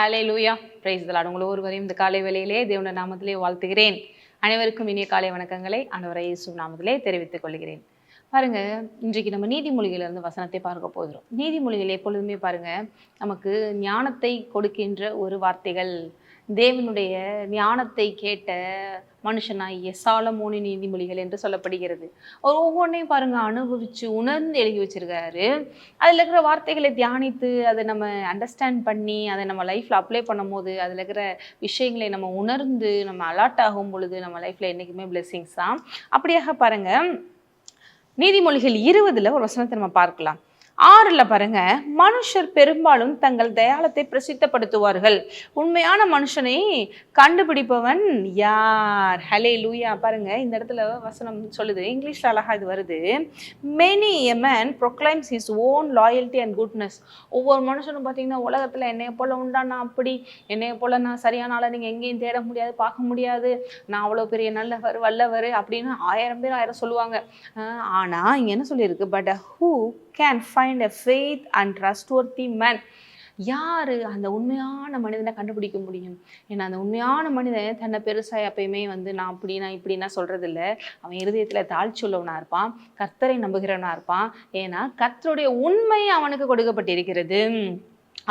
ஹலே லூயா பிரைஸ் தலாட் உங்களை ஒருவரையும் இந்த காலை வேலையிலே தேவன நாமத்திலே வாழ்த்துகிறேன். அனைவருக்கும் இனிய காலை வணக்கங்களை அனைவரை இயேசு நாமத்திலே தெரிவித்துக் கொள்கிறேன். பாருங்க இன்றைக்கு நம்ம நீதிமொழியிலிருந்து வசனத்தை பார்க்க போகிறோம். நீதிமொழிகள் எப்பொழுதுமே பாருங்க நமக்கு ஞானத்தை கொடுக்கின்ற ஒரு வார்த்தைகள் தேவனுடைய ஞானத்தை கேட்ட மனுஷனாகிய சாலமோனி நீதிமொழிகள் என்று சொல்லப்படுகிறது. அவர் ஒவ்வொன்றையும் பாருங்க அனுபவிச்சு உணர்ந்து எழுதி வச்சிருக்காரு. அதில் இருக்கிற வார்த்தைகளை தியானித்து அதை நம்ம அண்டர்ஸ்டாண்ட் பண்ணி அதை நம்ம லைஃப்பில் அப்ளை பண்ணும்போது அதில் இருக்கிற விஷயங்களை நம்ம உணர்ந்து நம்ம அலர்ட் ஆகும் பொழுது நம்ம லைஃப்பில் என்றைக்குமே பிளெஸ்ஸிங்ஸ் தான் அப்படியாக பாருங்க நீதிமொழிகள் இருபதில் ஒரு வசனத்தை நம்ம பார்க்கலாம். ஆறில் பாருங்க மனுஷர் பெரும்பாலும் தங்கள் தயாளத்தை பிரசித்தப்படுத்துவார்கள். உண்மையான மனுஷனை கண்டுபிடிப்பவன் யார்? ஹலே லூயா பாருங்க இந்த இடத்துல வசனம் சொல்லுது இங்கிலீஷில் அழகா இது வருது. Many a man proclaims his own loyalty and goodness ஒவ்வொரு மனுஷனும் பார்த்தீங்கன்னா உலகத்தில் என்னைய போல் உண்டா? நான் அப்படி. என்னைய போல் நான் சரியான ஆளை? நீங்கள் எங்கேயும் தேட முடியாது பார்க்க முடியாது. நான் அவ்வளோ பெரிய நல்லவர் வல்லவர் அப்படின்னு ஆயிரம் பேர் ஆயிரம் சொல்லுவாங்க. ஆனால் இங்கே என்ன சொல்லியிருக்கு? But who can find a faith and trustworthy man யார் அந்த உண்மையான மனிதனை கண்டுபிடிக்க முடியும்? ஏன்னா அந்த உண்மையான மனிதன் தன்னை பெருசாக எப்பயுமே வந்து நான் அப்படின்னா நான் இப்படின்னா சொல்கிறதில்ல அவன் இருதயத்தில் தாழ்ச்சி உள்ளவனாக இருப்பான் கர்த்தரை நம்புகிறவனாக இருப்பான். ஏன்னா கர்த்தருடைய உண்மை அவனுக்கு கொடுக்கப்பட்டிருக்கிறது.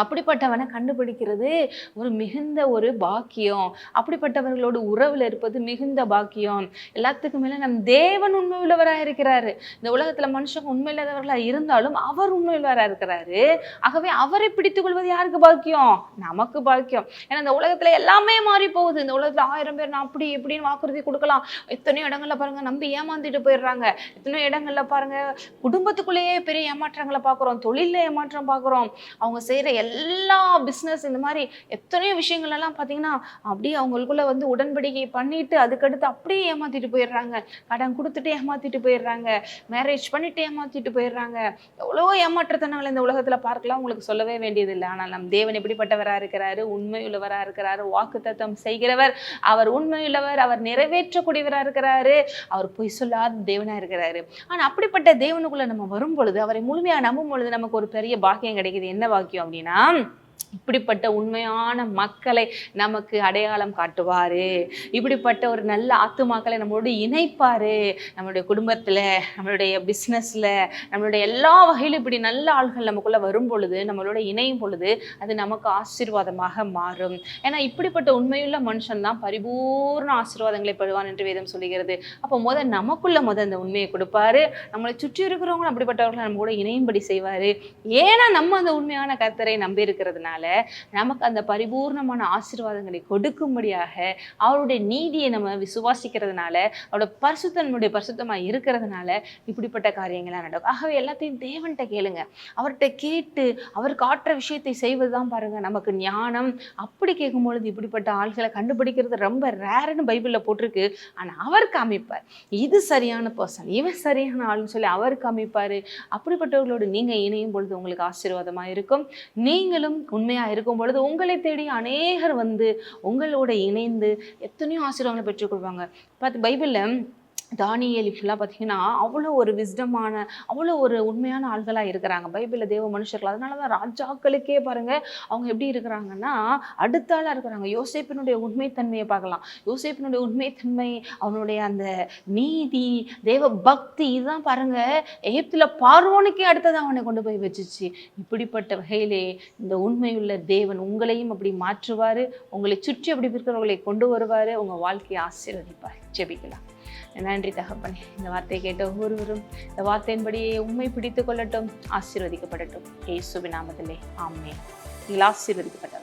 அப்படிப்பட்டவனை கண்டுபிடிக்கிறது ஒரு மிகுந்த ஒரு பாக்கியம். அப்படிப்பட்டவர்களோட உறவில் இருப்பது மிகுந்த பாக்கியம். எல்லாத்துக்கும் மேலே நம் தேவன் உண்மை உள்ளவராக இருக்கிறாரு. இந்த உலகத்தில் மனுஷங்க உண்மை இல்லாதவர்களாக இருந்தாலும் அவர் உண்மை உள்ளவராக இருக்கிறாரு. ஆகவே அவரை பிடித்துக் கொள்வது யாருக்கு பாக்கியம்? நமக்கு பாக்கியம். ஏன்னா இந்த உலகத்தில் எல்லாமே மாறி போகுது. இந்த உலகத்தில் ஆயிரம் பேர் நான் அப்படி இப்படின்னு வாக்குறுதி கொடுக்கலாம். எத்தனையோ இடங்களில் பாருங்க நம்பி ஏமாந்துட்டு போயிடுறாங்க. எத்தனையோ இடங்களில் பாருங்க குடும்பத்துக்குள்ளேயே பெரிய ஏமாற்றங்களை பார்க்குறோம் தொழிலில் ஏமாற்றம் பார்க்குறோம். அவங்க செய்கிற எல்லா பிஸ்னஸ் இந்த மாதிரி எத்தனையோ விஷயங்கள் எல்லாம் பார்த்தீங்கன்னா அப்படியே அவங்களுக்குள்ள வந்து உடன்படிக்கை பண்ணிட்டு அதுக்கடுத்து அப்படியே ஏமாத்திட்டு போயிடுறாங்க. கடன் கொடுத்துட்டு ஏமாத்திட்டு போயிடுறாங்க. மேரேஜ் பண்ணிட்டு ஏமாத்திட்டு போயிடுறாங்க. எவ்வளோ ஏமாற்றத்தனங்களை இந்த உலகத்தில் பார்க்கலாம். உங்களுக்கு சொல்லவே வேண்டியதில்லை. ஆனால் நம் தேவன் எப்படிப்பட்டவராக இருக்கிறாரு. உண்மையுள்ளவராக இருக்கிறாரு. வாக்குத்தத்தம் செய்கிறவர். அவர் உண்மையுள்ளவர். அவர் நிறைவேற்றக்கூடியவராக இருக்கிறாரு. அவர் பொய் சொல்லாத தேவனாக இருக்கிறாரு. ஆனால் அப்படிப்பட்ட தேவனுக்குள்ளே நம்ம வரும் பொழுது அவரை முழுமையாக நம்பும் பொழுது நமக்கு ஒரு பெரிய பாக்கியம் கிடைக்குது. என்ன பாக்கியம் அப்படின்னா 다음 இப்படிப்பட்ட உண்மையான மக்களை நமக்கு அடையாளம் காட்டுவாரு. இப்படிப்பட்ட ஒரு நல்ல ஆத்துமாக்களை நம்மளோட இணைப்பாரு. நம்மளுடைய குடும்பத்துல நம்மளுடைய பிஸ்னஸ்ல நம்மளுடைய எல்லா வகையிலும் இப்படி நல்ல ஆள்கள் நமக்குள்ள வரும் பொழுது நம்மளோட இணையும் பொழுது அது நமக்கு ஆசீர்வாதமாக மாறும். ஏன்னா இப்படிப்பட்ட உண்மையுள்ள மனுஷன் தான் பரிபூர்ண ஆசீர்வாதங்களை பெறுவான் என்று வேதம் சொல்லுகிறது. அப்போ முத நமக்குள்ள முத அந்த உண்மையை கொடுப்பாரு. நம்மளை சுற்றி இருக்கிறவங்களும் அப்படிப்பட்டவர்களை நம்ம கூட இணையும்படி செய்வாரு. ஏன்னா நம்ம அந்த உண்மையான கருத்தரை நம்பி இருக்கிறதுனால நமக்கு அந்த பரிபூர்ணமான ஆசீர்வாதங்களை கொடுக்கும்படியாக அவருடைய நீதியை நம்ம விசுவாசிக்கிறதுனால அவரோட பரிசுத்தம் பரிசுத்தமாக இருக்கிறதுனால இப்படிப்பட்ட காரியங்கள்லாம் நடக்கும். ஆகவே எல்லாத்தையும் தேவன்கிட்ட கேளுங்க. அவர்கிட்ட கேட்டு அவர் காட்டுற விஷயத்தை செய்வது தான் பாருங்க நமக்கு ஞானம். அப்படி கேட்கும் பொழுது இப்படிப்பட்ட ஆள்களை கண்டுபிடிக்கிறது ரொம்ப ரேர்னு பைபிளில் போட்டிருக்கு. ஆனால் அவர் காமிப்பார் இது சரியான பர்சன் இவன் சரியான ஆள்னு சொல்லி அவர் காமிப்பார் அப்படிப்பட்டவர்களோடு நீங்கள் இணையும் பொழுது உங்களுக்கு ஆசீர்வாதமாக இருக்கும் நீங்களும் உண்மையாக இருக்கும் பொழுது உங்களை தேடி அநேகர் வந்து உங்களோட இணைந்து எத்தனையோ ஆசீர்வாதங்களை பெற்றுக்கொள்வாங்க. பார்த்து பைபிளில் தானியேல் இப்படிலாம் பார்த்தீங்கன்னா அவ்வளோ ஒரு விஸ்டமான அவ்வளோ ஒரு உண்மையான ஆள்களாக இருக்கிறாங்க. பைபிளில் தேவ மனுஷர்கள். அதனால தான் ராஜாக்களுக்கே பாருங்கள் அவங்க எப்படி இருக்கிறாங்கன்னா அடுத்தாளாக இருக்கிறாங்க. யோசேப்பினுடைய உண்மைத்தன்மையை பார்க்கலாம். யோசேப்பினுடைய உண்மைத்தன்மை அவனுடைய அந்த நீதி தேவ பக்தி இதுதான் பாருங்க எகிப்தில் பார்வோனுக்கே அடுத்தது அவனை கொண்டு போய் வச்சுச்சு. இப்படிப்பட்ட வகையிலே இந்த உண்மையுள்ள தேவன் உங்களையும் அப்படி மாற்றுவார். உங்களை சுற்றி அப்படி இருக்கிறவங்களை கொண்டு வருவார். உங்கள் வாழ்க்கையை ஆசீர்வதிப்பார். ஜெபிக்கலாம். நன்றி தகப்பனே. இந்த வார்த்தையை கேட்ட ஒவ்வொருவரும் இந்த வார்த்தையின்படியே உண்மை பிடித்து கொள்ளட்டும் ஆசீர்வதிக்கப்படட்டும். ஏசுவின் நாமத்திலே ஆமே நீங்கள் ஆசீர்வதிக்கப்பட்ட